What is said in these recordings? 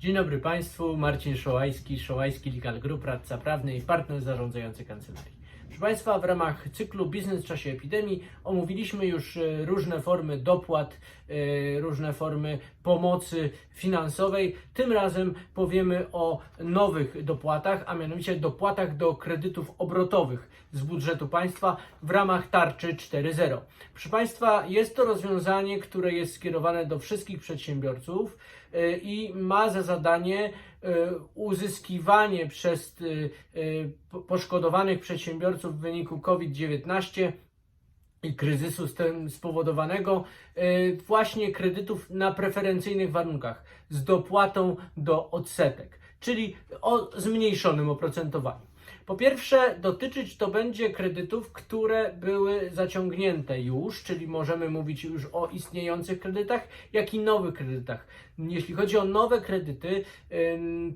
Dzień dobry Państwu, Marcin Szołajski, Szołajski Legal Group, radca prawny i partner zarządzający kancelarii. Proszę Państwa, w ramach cyklu Biznes w czasie epidemii omówiliśmy już e, różne formy dopłat, e, różne formy pomocy finansowej. Tym razem powiemy o nowych dopłatach, a mianowicie dopłatach do kredytów obrotowych z budżetu państwa w ramach tarczy 4.0. Proszę Państwa, jest to rozwiązanie, które jest skierowane do wszystkich przedsiębiorców i ma za zadanie e, uzyskiwanie przez e, e, po- poszkodowanych przedsiębiorców w wyniku COVID-19 i kryzysu z tym spowodowanego e, właśnie kredytów na preferencyjnych warunkach z dopłatą do odsetek, czyli o zmniejszonym oprocentowaniu. Po pierwsze, dotyczyć to będzie kredytów, które były zaciągnięte już, czyli możemy mówić już o istniejących kredytach, jak i nowych kredytach. Jeśli chodzi o nowe kredyty,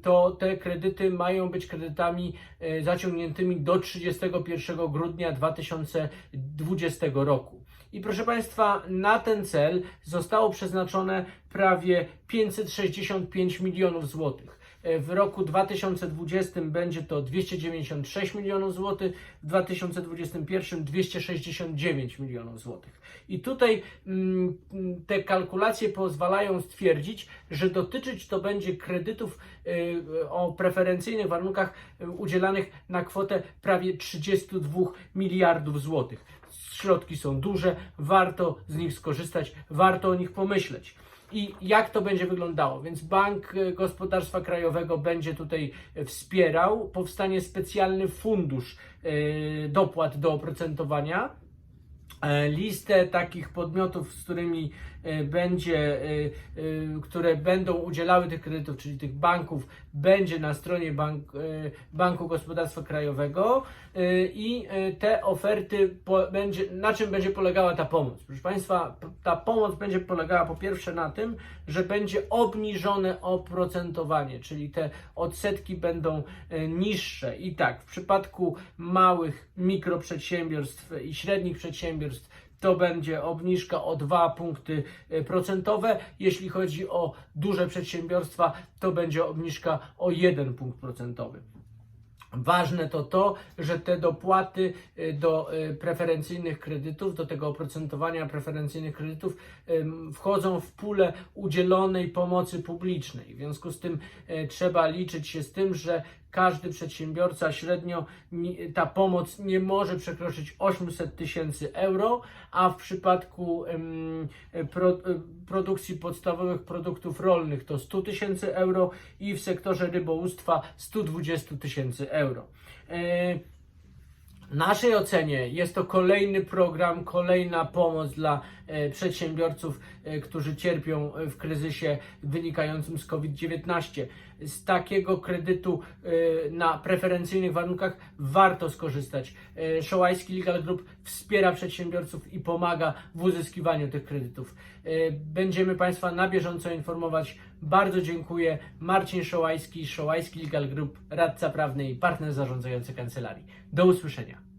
to te kredyty mają być kredytami e, zaciągniętymi do 31 grudnia 2020 roku. I proszę Państwa, na ten cel zostało przeznaczone prawie 565 milionów złotych. E, W roku 2020 będzie to 296 milionów złotych, w 2021 269 milionów złotych. I tutaj mm, te kalkulacje pozwalają stwierdzić, że dotyczyć to będzie kredytów y, o preferencyjnych warunkach y, udzielanych na kwotę prawie 32 miliardów złotych. Środki są duże, warto z nich skorzystać, warto o nich pomyśleć i jak to będzie wyglądało. Więc Bank Gospodarstwa Krajowego będzie tutaj wspierał. Powstanie specjalny fundusz e, dopłat do oprocentowania. E, Listę takich podmiotów, z którymi e, będzie, e, które będą udzielały tych kredytów, czyli tych banków, będzie na stronie bank, Banku Gospodarstwa Krajowego i te oferty, będzie, na czym będzie polegała ta pomoc? Proszę Państwa, ta pomoc będzie polegała po pierwsze na tym, że będzie obniżone oprocentowanie, czyli te odsetki będą niższe. I tak, w przypadku małych mikroprzedsiębiorstw i średnich przedsiębiorstw to będzie obniżka o 2 punkty e, procentowe. Jeśli chodzi o duże przedsiębiorstwa, to będzie obniżka o 1 punkt procentowy. Ważne to to, że te dopłaty y, do y, preferencyjnych kredytów, do tego oprocentowania preferencyjnych kredytów wchodzą w pulę udzielonej pomocy publicznej. W związku z tym trzeba liczyć się z tym, że każdy przedsiębiorca średnio ta pomoc nie może przekroczyć 800 tysięcy euro, a w przypadku produkcji podstawowych produktów rolnych to 100 tysięcy euro i w sektorze rybołówstwa 120 tysięcy euro. E, naszej ocenie jest to kolejny program, kolejna pomoc dla e, przedsiębiorców, e, którzy cierpią w kryzysie wynikającym z COVID-19. Z takiego kredytu e, na preferencyjnych warunkach warto skorzystać. E, Szołajski Legal Group wspiera przedsiębiorców i pomaga w uzyskiwaniu tych kredytów. E, Będziemy Państwa na bieżąco informować. Bardzo dziękuję. Marcin Szołajski, Szołajski Legal Group, radca prawny i partner zarządzający kancelarii. Do usłyszenia.